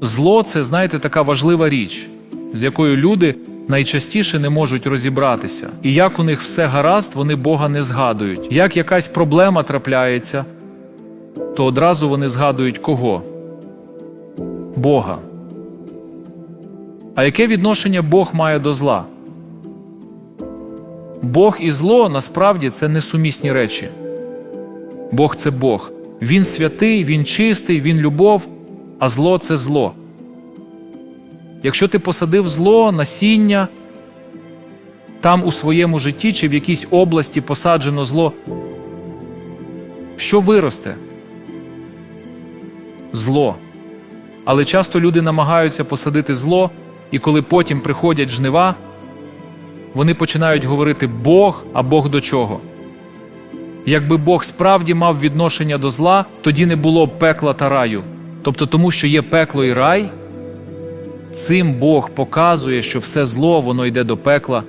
Зло це, знаєте, така важлива річ, з якою люди найчастіше не можуть розібратися. І як у них все гаразд, вони Бога не згадують. Як якась проблема трапляється, то одразу вони згадують кого? Бога. А яке відношення Бог має до зла? Бог і зло насправді це несумісні речі. Бог це Бог. Він святий, Він чистий, Він любов, а зло це зло. Якщо ти посадив зло, насіння, там у своєму житті чи в якійсь області посаджено зло, що виросте? Зло. Але часто люди намагаються посадити зло, і коли потім приходять жнива, вони починають говорити Бог, а Бог до чого. Якби Бог справді мав відношення до зла, тоді не було б пекла та раю. Тобто, тому що є пекло і рай, цим Бог показує, що все зло воно йде до пекла,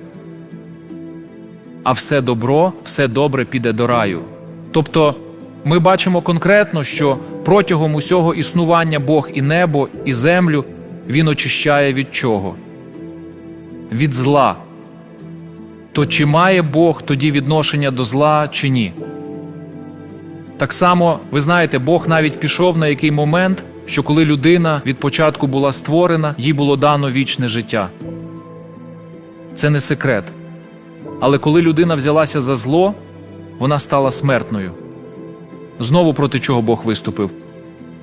а все добро, все добре піде до раю. Тобто, ми бачимо конкретно, що протягом усього існування Бог і небо, і землю Він очищає від чого? Від зла. То чи має Бог тоді відношення до зла, чи ні? Так само, ви знаєте, Бог навіть пішов на який момент, що коли людина від початку була створена, їй було дано вічне життя. Це не секрет. Але коли людина взялася за зло, вона стала смертною. Знову проти чого Бог виступив?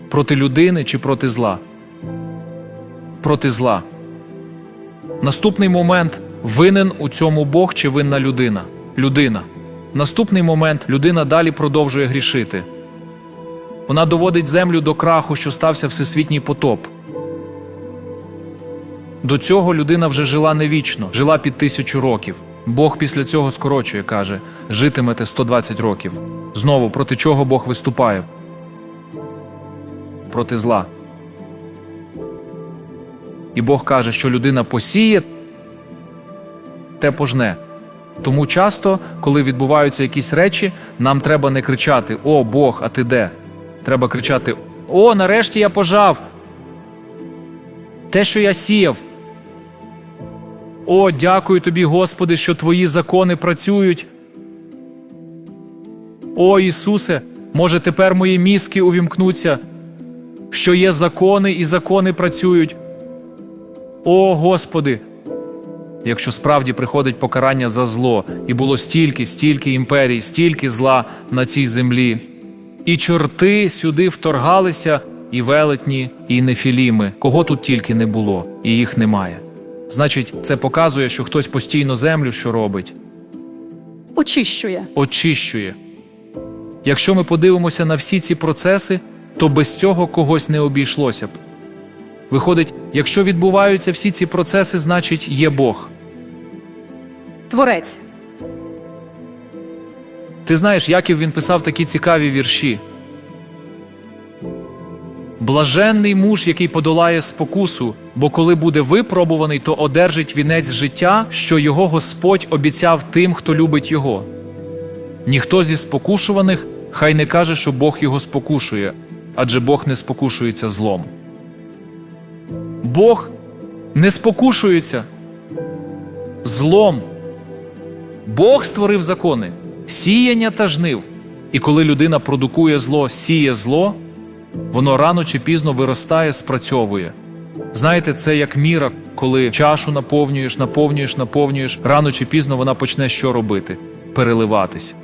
Проти людини чи проти зла? Проти зла. Наступний момент винен у цьому Бог чи винна людина? Людина. Наступний момент людина далі продовжує грішити. Вона доводить землю до краху, що стався всесвітній потоп. До цього людина вже жила не вічно, жила під тисячу років. Бог після цього скорочує, каже: житимете 120 років. Знову проти чого Бог виступає? Проти зла. І Бог каже, що людина посіє, те пожне. Тому часто, коли відбуваються якісь речі, нам треба не кричати О Бог, а ти де? Треба кричати: О, нарешті я пожав. Те, що я сіяв. О, дякую тобі, Господи, що твої закони працюють. О Ісусе, може тепер мої мізки увімкнуться, що є закони і закони працюють. О Господи! Якщо справді приходить покарання за зло, і було стільки, стільки імперій, стільки зла на цій землі, і чорти сюди вторгалися, і велетні, і нефіліми, кого тут тільки не було, і їх немає. Значить, це показує, що хтось постійно землю що робить, Очищує. очищує. Якщо ми подивимося на всі ці процеси, то без цього когось не обійшлося б. Виходить, якщо відбуваються всі ці процеси, значить є Бог. Творець. Ти знаєш, Яків він писав такі цікаві вірші. Блаженний муж, який подолає спокусу, бо коли буде випробуваний, то одержить вінець життя, що його Господь обіцяв тим, хто любить його. Ніхто зі спокушуваних хай не каже, що Бог його спокушує, адже Бог не спокушується злом. Бог не спокушується злом. Бог створив закони, сіяння та жнив. І коли людина продукує зло, сіє зло, воно рано чи пізно виростає, спрацьовує. Знаєте, це як міра, коли чашу наповнюєш, наповнюєш, наповнюєш, рано чи пізно вона почне що робити? Переливатись.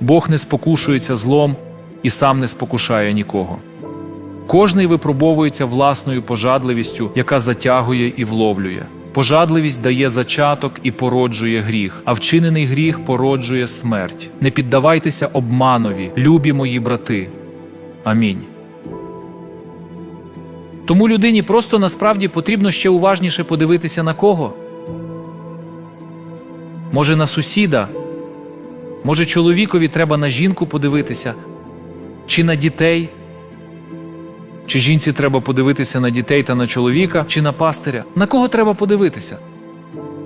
Бог не спокушується злом і сам не спокушає нікого. Кожний випробовується власною пожадливістю, яка затягує і вловлює. Пожадливість дає зачаток і породжує гріх, а вчинений гріх породжує смерть. Не піддавайтеся обманові, любі мої брати. Амінь. Тому людині просто насправді потрібно ще уважніше подивитися на кого. Може, на сусіда, може, чоловікові треба на жінку подивитися, чи на дітей. Чи жінці треба подивитися на дітей та на чоловіка, чи на пастиря? На кого треба подивитися?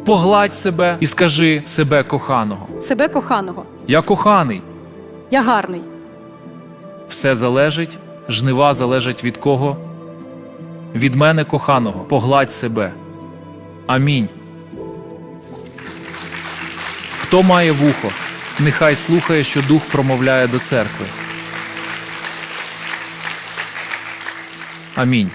Погладь себе і скажи себе коханого. Себе коханого. Я коханий. Я гарний. Все залежить, жнива залежать від кого? Від мене коханого, погладь себе. Амінь. Хто має вухо, нехай слухає, що Дух промовляє до церкви. Амінь.